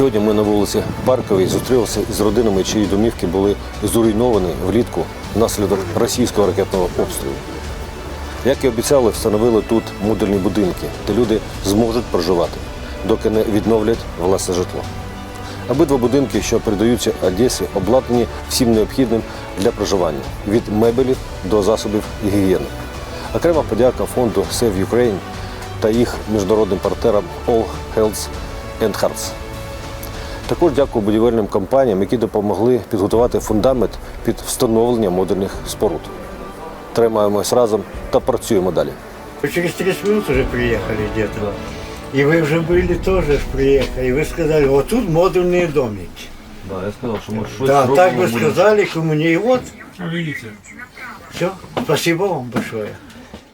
Сьогодні ми на вулиці Парковій зустрілися із родинами, чиї домівки були зруйновані влітку внаслідок російського ракетного обстрілу. Як і обіцяли, встановили тут модульні будинки, де люди зможуть проживати, доки не відновлять власне житло. Обидва будинки, що передаються Одесі, обладнані всім необхідним для проживання від мебелів до засобів гігієни. Окрема подяка фонду Save Ukraine та їх міжнародним партнерам All Health and Hearts. Також дякую будівельним компаніям, які допомогли підготувати фундамент під встановлення модульних споруд. Тримаємось разом та працюємо далі. Вы через 30 минут уже приехали где-то. И вы уже были тоже ж приехали. И вы сказали, вот тут модульные домики. Да, я сказал, что мы что Да, так вы сказали, кому не и вот. Видите, Все. Спасибо вам большое.